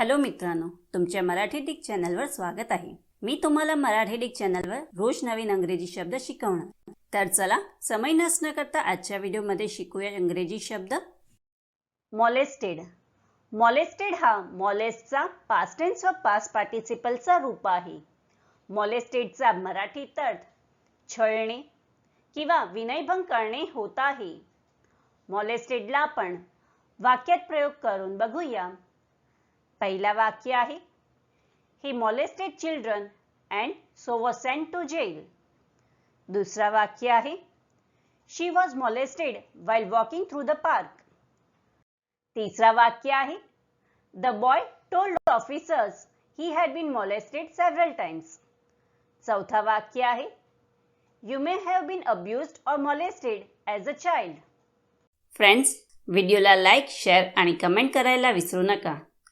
Hello मित्रांनो तुमच्या Marathi Dick चॅनलवर स्वागत आहे. मी तुम्हाला मराठी डिक चॅनलवर रोज नवीन अंग्रेजी शब्द शिकवणार. तर चला समय नसणं करता आजच्या व्हिडिओमध्ये शिकूया इंग्रजी शब्द. मॉलेस्टेड मॉलेस्टेड हा मॉलेस्टचा पास्ट टेन्स व पास्ट पार्टिसिपलचा रूप आहे. मॉलेस्टेडचा मराठीत अर्थ छळणे किंवा विनयभंग करणे होत आहे. मॉलेस्टेडला आपण वाक्यात प्रयोग करून बघूया. पहिला वाक्य आहे. He molested children and so was sent to jail दुसरा वाक्य आहे. She was molested while walking through the park तिसरा वाक्य आहे. The boy told officers he had been molested several times चौथा वाक्य आहे. You may have been abused or molested as a child friends व्हिडिओला लाईक शेअर आणि comment करायला विसरू नका.